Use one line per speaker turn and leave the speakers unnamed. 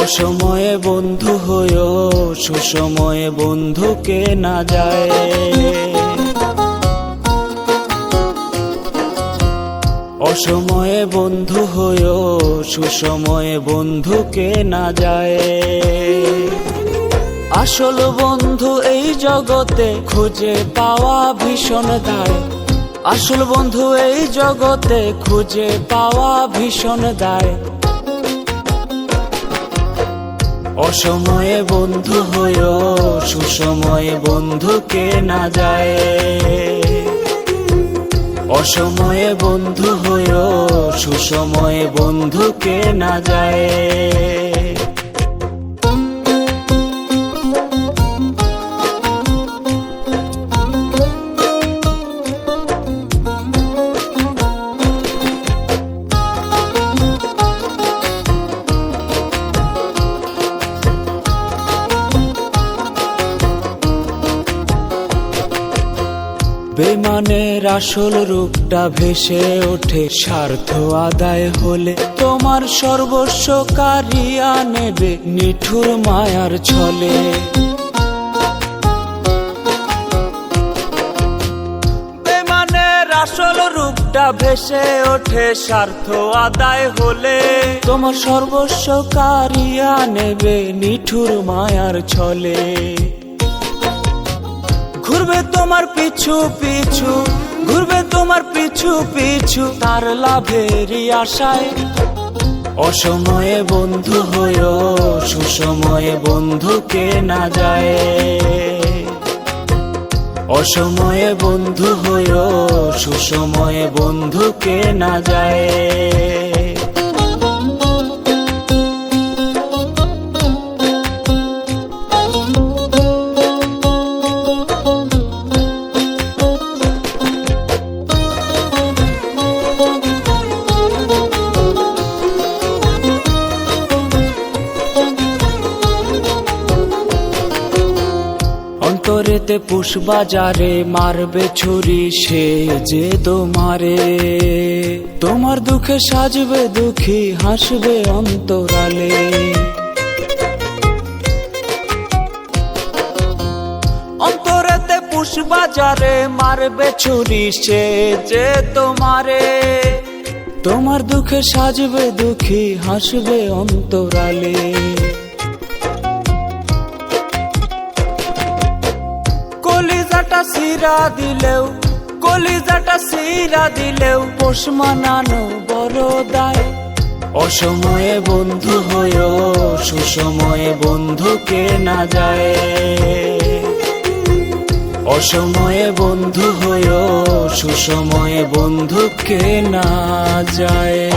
অসময়ে বন্ধু হয়েও সুসময়ে বন্ধুকে না যায়। অসময়ে বন্ধু হয়েও সুসময়ে বন্ধুকে না যায়। আসল বন্ধু এই জগতে খুঁজে পাওয়া ভীষণ দায়। আসল বন্ধু এই জগতে খুঁজে পাওয়া ভীষণ দায়। অসময়ে বন্ধু হয়েও সুসময়ে বন্ধুকে না যায়। অসময়ে বন্ধু হয়েও সুসময়ে বন্ধুকে না যায়। বেমানের আসল রূপটা ভেসে ওঠে। স্বার্থ আদায় হলে তোমার সর্বস্ব কারিয়া নেবে নিঠুর মায়ার ছলে। রূপটা ভেসে ওঠে। স্বার্থ আদায় হলে তোমার সর্বস্ব কারিয়া নেবে নিঠুর মায়ার ছলে। তোমার পিছু পিছু, ঘুরবে তোমার পিছু পিছু, তার লাভেরই আশায়। অসময়ে বন্ধু হয়েও সুসময়ে বন্ধুকে না যায়। অসময়ে বন্ধু হয়েও সুসময়ে বন্ধুকে না যায়। অন্তরেতে পুষ্বাজারে মারবে ছুরি, সে যে তোমারে। তোমার দুঃখে সাজবে দুঃখী, হাসবে অন্তরালে। অন্তরেতে পুষ্বাজারে মারবে ছুরি, সে যে তোমারে। তোমার দুঃখে সাজবে দুঃখী, হাসবে অন্তরালে। কলিজাটা সিরা দিলেও, কলিজাটা সিরা দিলেও, পোষ মানানো বড় দায়। অসময়ে বন্ধু হয়েও সুসময়ে বন্ধুকে না যায়। অসময়ে বন্ধু হয়েও সুসময়ে বন্ধুকে না যায়।